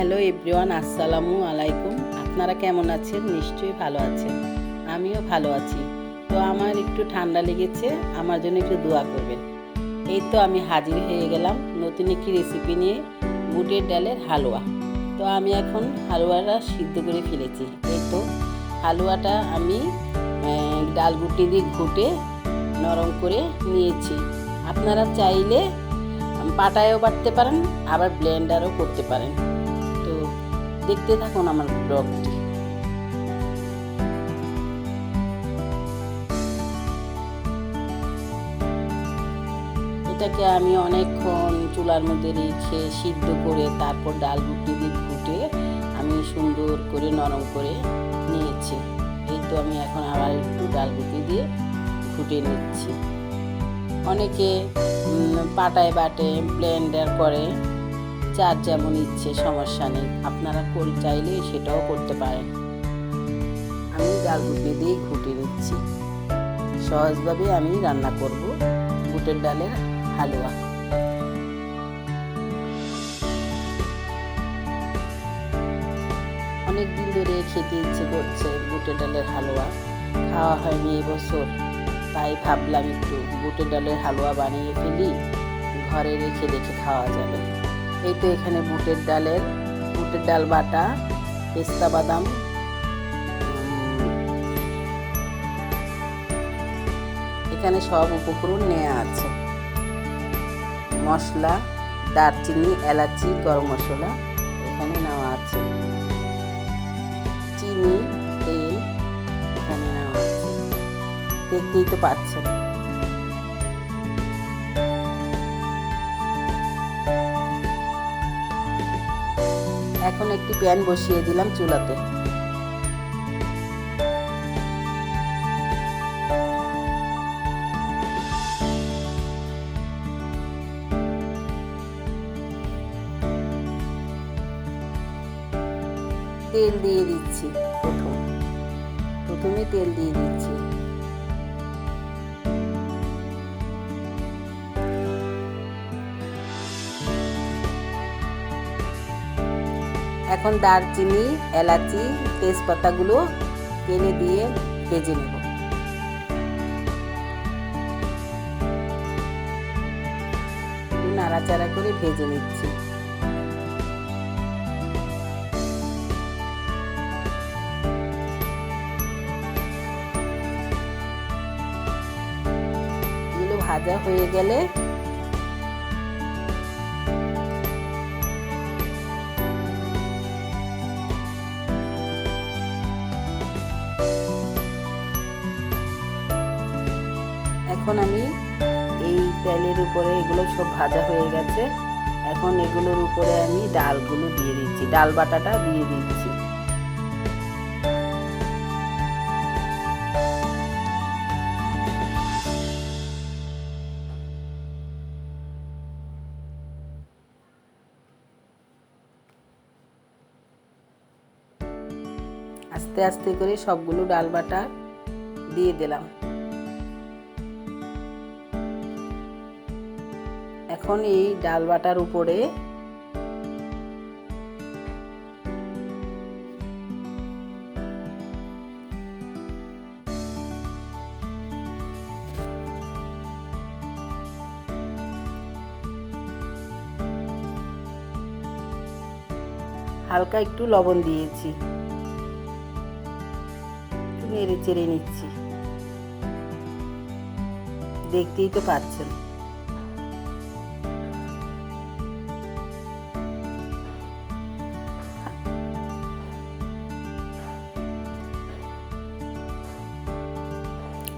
Hello everyone, আসসালামু আলাইকুম। আপনারা কেমন আছেন? নিশ্চয়ই ভালো আছেন। আমিও ভালো আছি। তো আমার একটু ঠান্ডা লেগেছে, আমার জন্য একটু দোয়া করবেন। এই তো আমি হাজির হয়ে গেলাম নতুন একটি রেসিপি নিয়ে বুটের ডালের হালুয়া। তো আমি এখন হালুয়াটা সিদ্ধ করে ফেলেছি। এই তো হালুয়াটা আমি ডাল গুটি দিয়ে ঘুটে নরম করে নিয়েছি। আপনারা চাইলে পাটায়ও বাটতে পারেন, আবার ব্লেন্ডারও করতে পারেন। দেখতে থাকুন আমার ব্লগটি। এটাকে আমি অনেকক্ষণ চুলার মধ্যে রেখে সিদ্ধ করে তারপর ডাল গুটি দিয়ে ফুটে আমি সুন্দর করে নরম করে নিয়েছি। এই তো আমি এখন আবার একটু ডাল গুটি দিয়ে ঘুটে নিচ্ছি। অনেকে পাটায় বাটে ব্লেন্ডার করে। যার যেমন ইচ্ছে, সমস্যা নেই। আপনারা করে চাইলে সেটাও করতে পারেন। আমি ডাল গুটি দিয়ে ঘুটে নিচ্ছি। সহজভাবে আমি রান্না করব বুটের ডালের হালুয়া। অনেক দিন ধরে খেতে ইচ্ছে করছে বুটের ডালের হালুয়া। খাওয়া হয়নি এবছর। তাই ভাবলাম একটু বুটের ডালের হালুয়া বানিয়ে ফেলি। ঘরে রেখে রেখে খাওয়া যাবে। এই তো এখানে বুটের ডালের, বুটের ডাল বাটা, পেস্তা বাদাম। এখানে সব উপকরণ নেওয়া আছে। মশলা, দারচিনি, এলাচি, গরম মশলা এখানে নেওয়া আছে। চিনি, তেল এখানে নেওয়া আছে। দেখতেই তো পাচ্ছেন। এখন একটি প্যান বসিয়ে দিলাম চুলাতে। তেল দিয়ে দিচ্ছি প্রথম। প্রথমে তেল দিয়ে দিচ্ছি। এখন দারচিনি, এলাচি, তেজপাতাগুলো তেলে দিয়ে ভেজে নেব। নাড়াচাড়া করে ভেজে নিচ্ছি। ভাজা হয়ে গেলে এখন আমি এই তেলের উপরে এগুলো সব ভাজা হয়ে গেছে। এখন এগুলোর উপরে আমি ডালগুলো দিয়ে দিচ্ছি। ডাল বাটাটা দিয়ে দিচ্ছি। আস্তে আস্তে করে সবগুলো ডাল বাটা দিয়ে দিলাম। এখন এই ডাল বাটার উপরে হালকা একটু লবণ দিয়েছি। নেড়ে চেড়ে নিচ্ছি। দেখতেই তো পাচ্ছেন।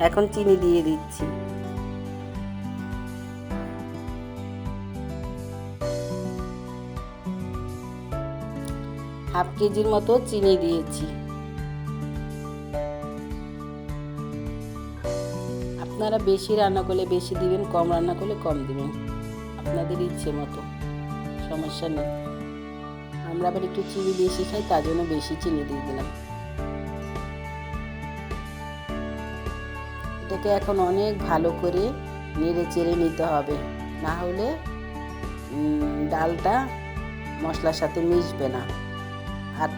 এখন চিনি দিয়ে দিচ্ছি। হাফ কেজির মতো চিনি দিয়েছি। আপনারা বেশি রান্না করলে বেশি দিবেন, কম রান্না করলে কম দিবেন। আপনাদের ইচ্ছে মতো, সমস্যা নেই। আমরা আবার একটু চিনি বেশি খাই, তার জন্য বেশি চিনি দিয়ে দিলাম। এটাকে এখন অনেক ভালো করে নেড়ে চেড়ে নিতে হবে। না হলে ডালটা মশলার সাথে মিশবে না। আর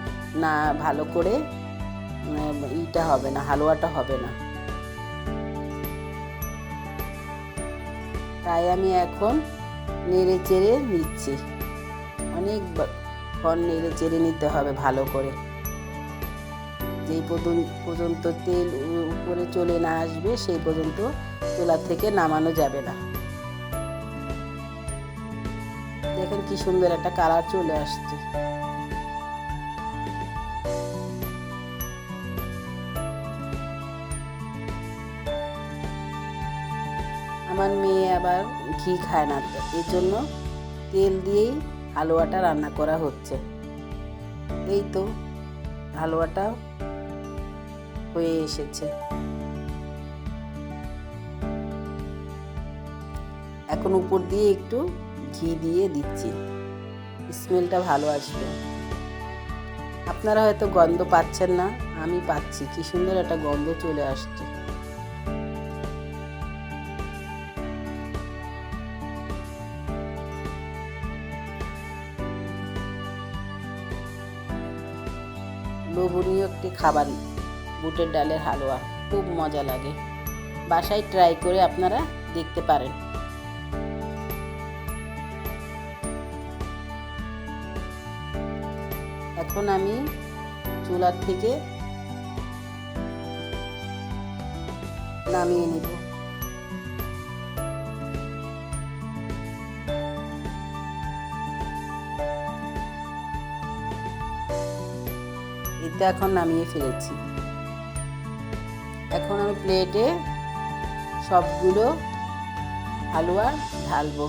না ভালো করে ইটা হবে না, হালুয়াটা হবে না। তাই আমি এখন নেড়ে চেড়ে নিচ্ছি। অনেক ক্ষণ নেড়ে চেড়ে নিতে হবে ভালো করে। যেই পর্যন্ত তেল উপরে চলে না আসবে, সেই পর্যন্ত চুলা থেকে নামানো যাবে না। দেখেন কি সুন্দর একটা কালার চলে আসছে। আমার মেয়ে আবার ঘি খায় না এর জন্য তেল দিয়েই হালুয়াটা রান্না করা হচ্ছে। এই তো, হালুয়াটা হয়ে এসেছে। এখন উপর দিয়ে একটু ঘি দিয়ে দিচ্ছি। স্মেলটা ভালো আসবে। আপনারা হয়তো গন্ধ পাচ্ছেন না, আমি পাচ্ছি। কি সুন্দর একটা গন্ধ চলে আসছে। লোভনীয় একটি খাবার। বুটের ডালের হালুয়া, খুব মজা লাগে। বাসায় ট্রাই করে আপনারা দেখতে পারেন। এখন আমি চুলার থেকে নামিয়ে নিব। এটা এখন নামিয়ে ফেলেছি। এখন আমি প্লেটে সবগুলো হালুয়া ঢালবো।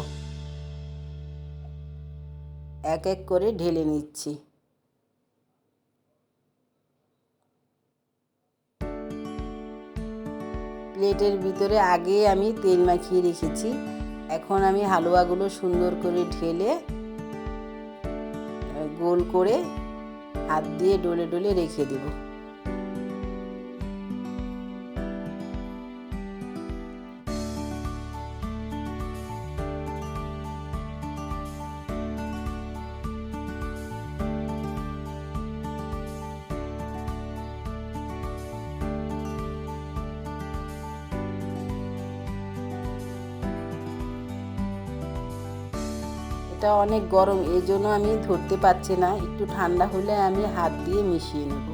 এক এক করে ঢেলে নিচ্ছি। প্লেটের ভিতরে আগে আমি তেল মাখিয়ে রেখেছি। এখন আমি হালুয়াগুলো সুন্দর করে ঢেলে গোল করে হাত দিয়ে ডলে ডলে রেখে দেব। এটা অনেক গরম, এই জন্য আমি ধরতে পারছি না। একটু ঠান্ডা হলে আমি হাত দিয়ে মিশিয়ে নেব।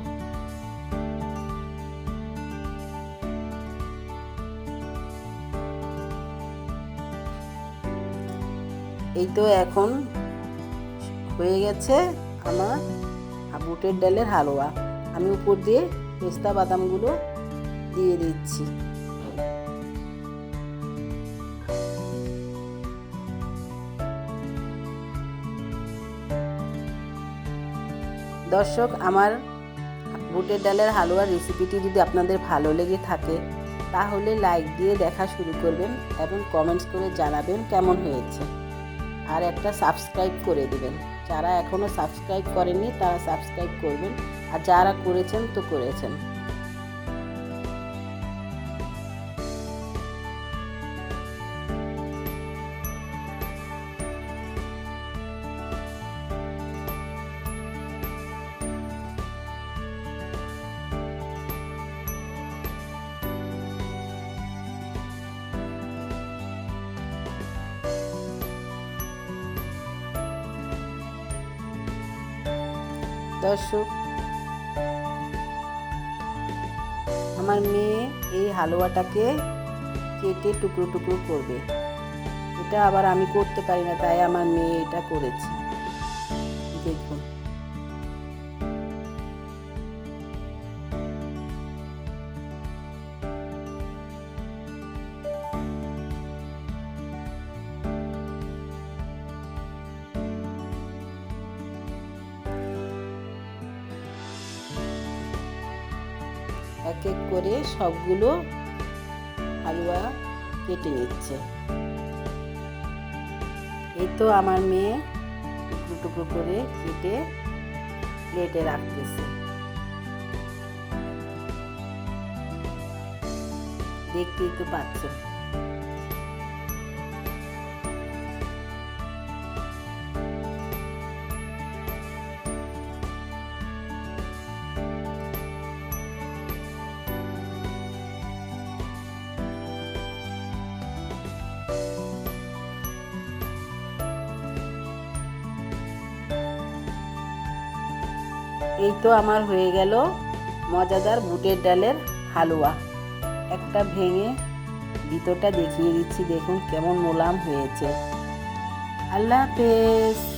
এই তো এখন হয়ে গেছে আমার বুটের ডালের হালুয়া। আমি উপর দিয়ে পেস্তা বাদামগুলো দিয়ে দিচ্ছি। দর্শক, আমার বুটের ডালের হালুয়ার রেসিপিটি যদি আপনাদের ভালো লেগে থাকে, তাহলে লাইক দিয়ে দেখা শুরু করবেন এবং কমেন্টস করে জানাবেন কেমন হয়েছে। আর একটা সাবস্ক্রাইব করে দেবেন। যারা এখনও সাবস্ক্রাইব করেননি, তারা সাবস্ক্রাইব করবেন। আর যারা করেছেন, তো করেছেন। দর্শক, আমার মেয়ে এই হালুয়াটাকে কেটে টুকরো টুকরো করবে। এটা আবার আমি করতে পারি না, তাই আমার মেয়ে এটা করেছে। দেখুন। এক এক করে সবগুলো হালুয়া কেটে নিচ্ছে। এই তো আমার মেয়ে টুকরো টুকরো করে কেটে প্লেটে রাখতেছে। দেখতেই তো পাচ্ছেন। এই তো আমার হয়ে গেল মজাদার বুটের ডালের হালুয়া। একটা ভেঙে ভিতরটা দেখিয়ে দিচ্ছি, দেখুন কেমন মোলাম হয়েছে। আল্লাহ হাফেজ।